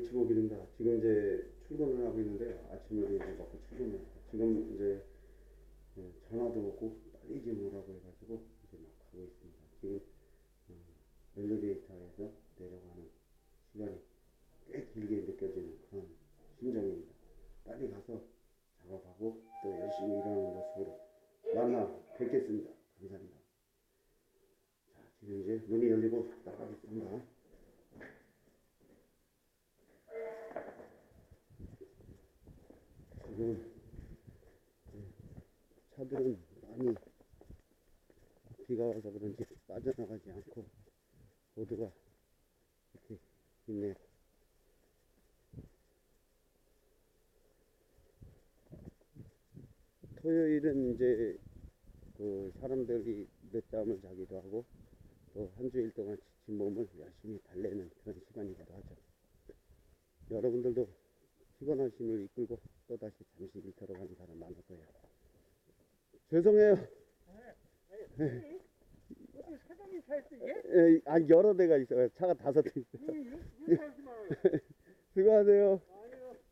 일치곡입니다. 지금 이제 출근을 하고 있는데 아침을 이제 먹고 출근을 지금 이제 어, 전화도 오고 빨리 좀 오라고 해가지고 이제 막 가고 있습니다. 지금 어, 엘리베이터에서 내려가는 시간이 꽤 길게 느껴지는 그런 심정입니다. 빨리 가서 작업하고 또 열심히 일하는 모습으로 만나 뵙겠습니다. 감사합니다. 자, 지금 이제 문이 열리고 나가겠습니다. 지금 이제 차들은 많이 비가 와서 그런지 빠져나가지 않고 모두가 이렇게 있네요. 토요일은 이제 그 사람들이 늦잠을 자기도 하고 또 한 주일 동안 지친 몸을 열심히 달래는 그런 시간이기도 하죠. 여러분들도 피곤하심을 이끌고 또다시 잠시 일터로 가는 사람 많을 거예요. 죄송해요. 어디 사장님 차 있어 얘? 예, 아, 여러 대가 있어요. 차가 다섯 대 있어요. 수고하세요.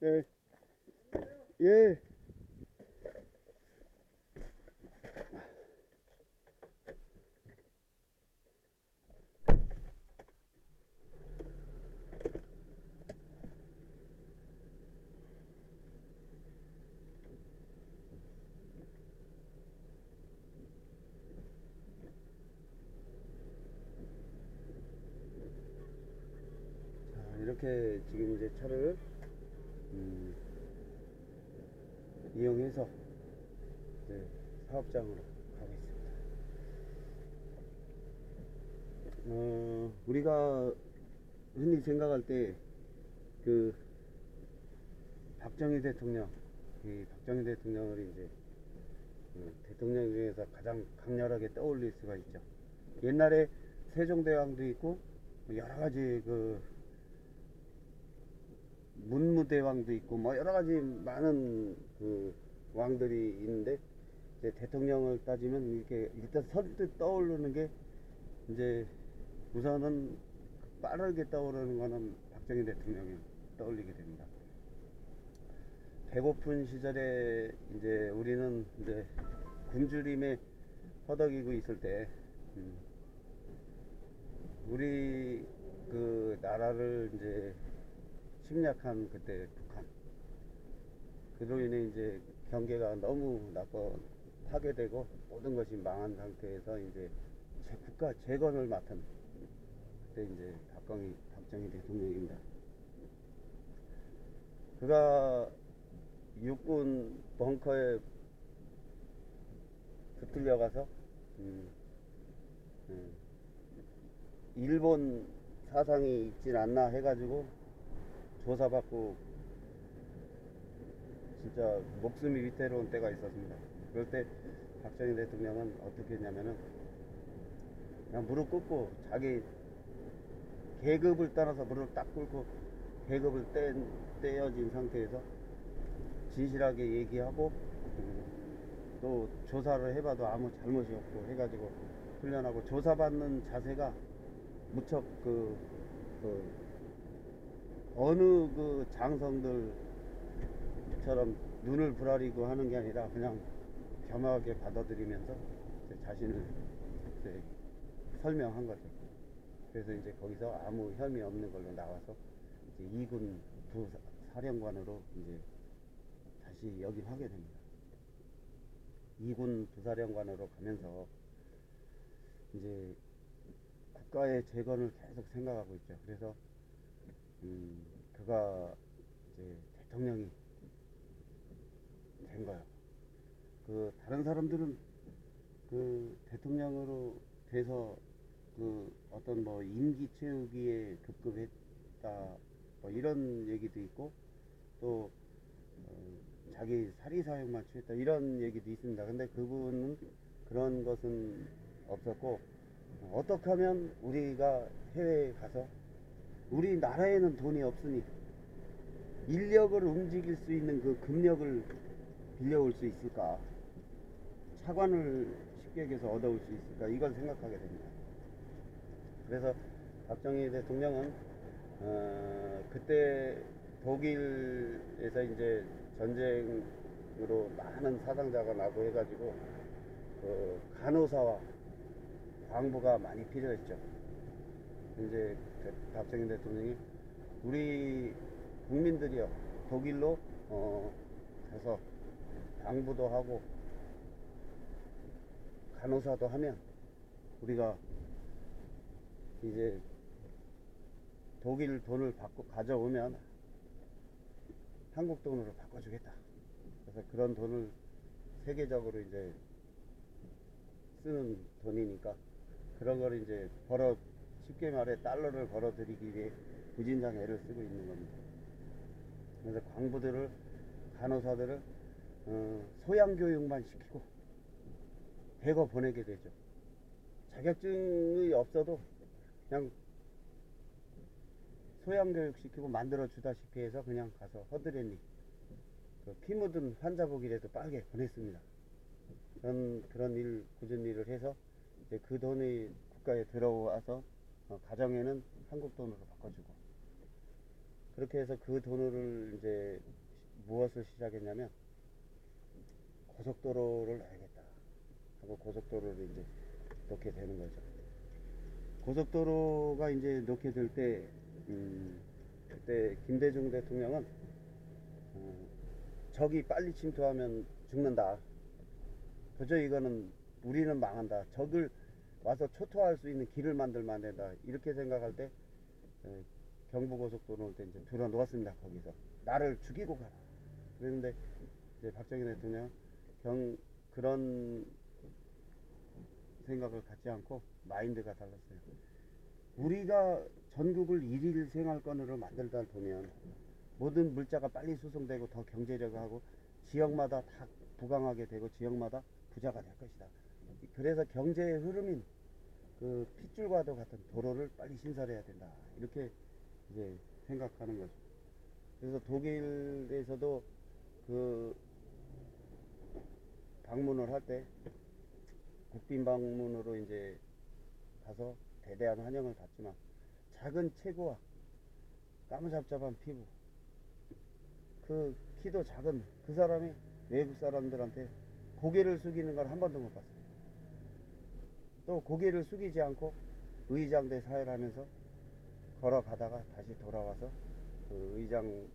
예. 예. 자, 이렇게 지금 이제 차를 음, 이용해서 이제 사업장으로 가고 있습니다. 어, 우리가 흔히 생각할 때 그 박정희 대통령, 이 박정희 대통령을 이제 그 대통령 중에서 가장 강렬하게 떠올릴 수가 있죠. 옛날에 세종대왕도 있고 여러 가지 그 문무대왕도 있고 뭐 여러 가지 많은 그 왕들이 있는데 이제 대통령을 따지면 이렇게 일단 선뜻 떠오르는 게 이제 우선은 빠르게 떠오르는 거는 박정희 대통령이 떠올리게 됩니다. 배고픈 시절에 이제 우리는 이제 굶주림에 허덕이고 있을 때 음, 우리 그 나라를 이제 침략한 그때 북한 그로 인해 이제 경계가 너무 나빠 파괴되고 모든 것이 망한 상태에서 이제 제 국가 재건을 맡은 그때 이제 박정희 박정희 대통령입니다. 그가 육군 벙커에 붙들려 가서 음, 음, 일본 사상이 있진 않나 해가지고 조사받고 진짜 목숨이 위태로운 때가 있었습니다. 그럴 때 박정희 대통령은 어떻게 했냐면은 그냥 무릎 꿇고 자기 계급을 따라서 무릎 딱 꿇고 계급을 떼, 떼어진 상태에서 진실하게 얘기하고 음, 또 조사를 해봐도 아무 잘못이 없고 해가지고 훈련하고 조사받는 자세가 무척 그, 그 어느 그 장성들처럼 눈을 부라리고 하는 게 아니라 그냥 겸허하게 받아들이면서 자신을 설명한 거죠. 그래서 이제 거기서 아무 혐의 없는 걸로 나와서 이제 2군 부사령관으로 이제 다시 역임하게 됩니다. 2군 부사령관으로 가면서 이제 국가의 재건을 계속 생각하고 있죠. 그래서 음, 그가 이제 대통령이 된 거예요. 그 다른 사람들은 그 대통령으로 돼서 그 어떤 뭐 임기 채우기에 급급했다 뭐 이런 얘기도 있고 또 어, 자기 사리 사욕만 취했다 이런 얘기도 있습니다. 근데 그분은 그런 것은 없었고 어떻게 하면 우리가 해외에 가서 우리 나라에는 돈이 없으니 인력을 움직일 수 있는 그 금력을 빌려올 수 있을까? 차관을 쉽게 얘기해서 얻어올 수 있을까? 이걸 생각하게 됩니다. 그래서 박정희 대통령은 어, 그때 독일에서 이제 전쟁으로 많은 사상자가 나고 해가지고 그 간호사와 광부가 많이 필요했죠. 이제 대- 박정희 대통령이 우리 국민들이요 독일로 어, 가서 광부도 하고 간호사도 하면 우리가 이제 독일 돈을 받고 가져오면 한국 돈으로 바꿔주겠다. 그래서 그런 돈을 세계적으로 이제 쓰는 돈이니까 그런 걸 이제 벌어 쉽게 말해 달러를 벌어들이기 위해 무진장 애를 쓰고 있는 겁니다. 그래서 광부들을 간호사들을 어, 소양 교육만 시키고 대거 보내게 되죠. 자격증이 없어도 그냥 소양 교육 시키고 만들어 주다시피 해서 그냥 가서 허드렛니 그피 묻은 환자복이라도 빨게 보냈습니다. 그런 그런 일 굳은 일을 해서 이제 그 돈이 국가에 들어와서 어, 가정에는 한국 돈으로 바꿔주고 그렇게 해서 그 돈을 이제 무엇을 시작했냐면 고속도로를 놔야겠다 하고 고속도로를 이제 놓게 되는 거죠. 고속도로가 이제 놓게 될 때, 음, 그때 김대중 대통령은 어, 적이 빨리 침투하면 죽는다. 도저히 이거는 우리는 망한다. 적을 와서 초토할 수 있는 길을 만들면 안 된다. 이렇게 생각할 때 에, 경부고속도로를 때 이제 들어 놓았습니다. 거기서 나를 죽이고 가라. 그랬는데 이제 박정희 대통령 경 그런 생각을 갖지 않고 마인드가 달랐어요. 우리가 전국을 일일 생활권으로 만들다 보면 모든 물자가 빨리 수송되고 더 경제력하고 지역마다 다 부강하게 되고 지역마다 부자가 될 것이다. 그래서 경제의 흐름인 그 핏줄과도 같은 도로를 빨리 신설해야 된다. 이렇게 이제 생각하는 거죠. 그래서 독일에서도 그 방문을 할 때 국빈 방문으로 이제 가서 대대한 환영을 받지만 작은 체구와 까무잡잡한 피부 그 키도 작은 그 사람이 외국 사람들한테 고개를 숙이는 걸 한 번도 못 봤어요. 또 고개를 숙이지 않고 의장대 사회하면서 걸어가다가 다시 돌아와서 그 의장대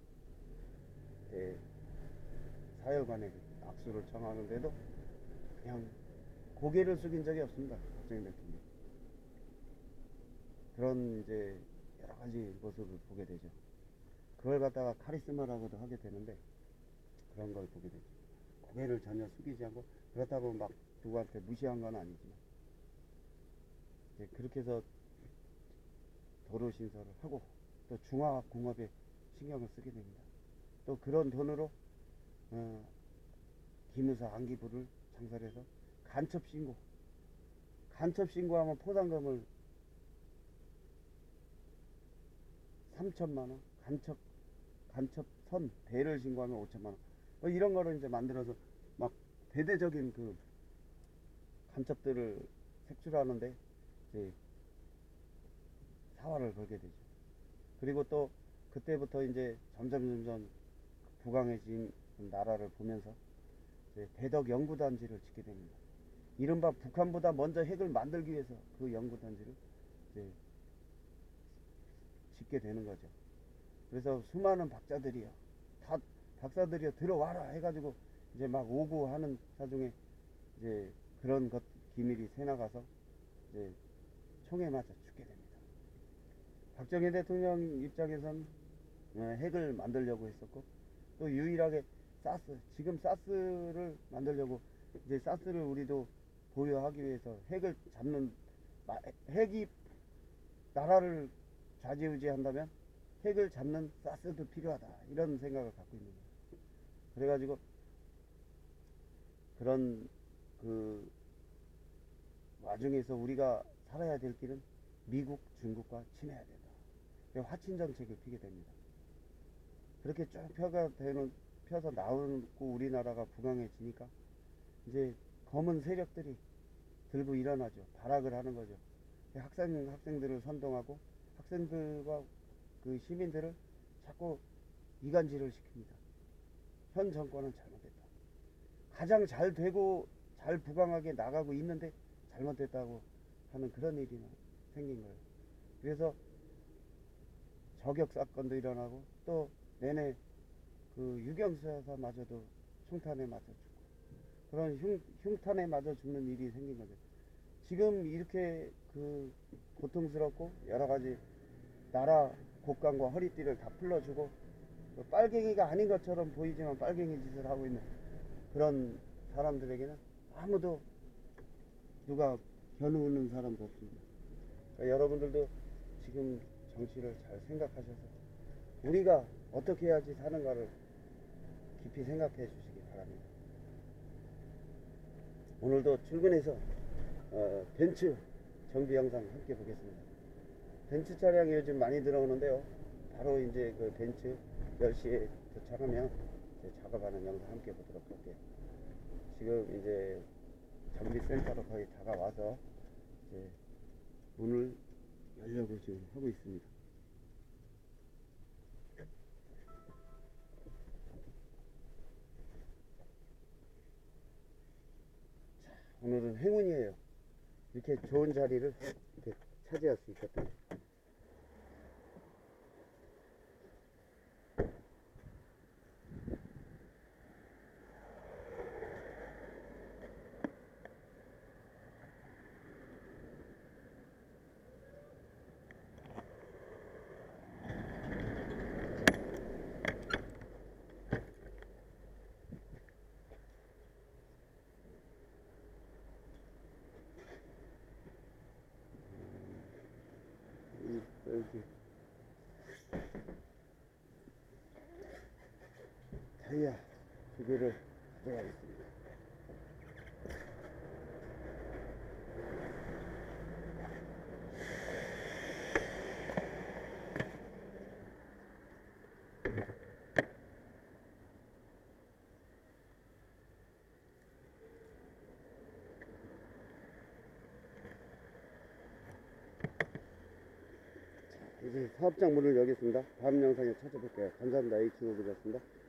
사열관에 악수를 청하는데도 그냥 고개를 숙인 적이 없습니다. 박정희 대통령. 그런 이제 여러 가지 모습을 보게 되죠. 그걸 갖다가 카리스마라고도 하게 되는데 그런 걸 보게 되죠. 고개를 전혀 숙이지 않고 그렇다고 막 누구한테 무시한 건 아니지만 이제 그렇게 해서 도로 신설을 하고 또 중화공업에 신경을 쓰게 됩니다. 또 그런 돈으로 어, 기무사 안기부를 창설해서 간첩 신고 간첩 신고하면 포상금을 3천만 원 간첩 간첩 선 배를 신고하면 5천만 원 뭐 이런 거를 이제 만들어서 막 대대적인 그 간첩들을 색출하는데 사활을 걸게 되죠. 그리고 또 그때부터 이제 점점 점점 부강해진 나라를 보면서 대덕 연구단지를 짓게 됩니다. 이른바 북한보다 먼저 핵을 만들기 위해서 그 연구단지를 짓게 되는 거죠. 그래서 수많은 박사들이요. 다 박사들이요 들어와라 해가지고 이제 막 오고 하는 사중에 이제 그런 것 기밀이 새나가서 이제 총에 맞아 죽게 됩니다. 박정희 대통령 입장에선 어, 핵을 만들려고 했었고 또 유일하게 사스 지금 사스를 만들려고 이제 사스를 우리도 보유하기 위해서 핵을 잡는 마- 핵이 나라를 좌지우지한다면 핵을 잡는 사스도 필요하다 이런 생각을 갖고 있는 거예요. 그래가지고 그런 그 와중에서 우리가 살아야 될 길은 미국, 중국과 친해야 된다. 화친 정책을 피게 됩니다. 그렇게 쭉 펴가 되는 펴서 나오고 우리나라가 부강해지니까 이제 검은 세력들이 들고 일어나죠. 발악을 하는 거죠. 학생 학생들을 선동하고 학생들과 그 시민들을 자꾸 이간질을 시킵니다. 현 정권은 잘못됐다. 가장 잘 되고 잘 부강하게 나가고 있는데 잘못됐다고 하는 그런 일이 생긴 거예요. 그래서 저격 사건도 일어나고 또 내내 그 유경수사마저도 흉탄에 맞아 죽고 그런 흉, 흉탄에 맞아 죽는 일이 생긴 거죠. 지금 이렇게 그 고통스럽고 여러 가지 나라 국강과 허리띠를 다 풀러주고 그 빨갱이가 아닌 것처럼 보이지만 빨갱이 짓을 하고 있는 그런 사람들에게는 아무도 누가 겨누는 사람도 없습니다. 그러니까 여러분들도 지금 정치를 잘 생각하셔서 우리가 어떻게 해야지 사는가를 깊이 생각해 주시기 바랍니다. 오늘도 출근해서 어, 벤츠 정비 영상 함께 보겠습니다. 벤츠 차량이 요즘 많이 들어오는데요. 바로 이제 그 벤츠 10시에 도착하면 이제 작업하는 영상 함께 보도록 할게요. 지금 이제 정비센터로 거의 다가와서 이제 문을 열려고 지금 하고 있습니다. 자, 오늘은 행운이에요. 이렇게 좋은 자리를 이렇게 차지할 수 있었던. 두 개를 가져가겠습니다. 이제 사업장 문을 열겠습니다. 다음 영상에 찾아뵐게요. 감사합니다. H노브였습니다.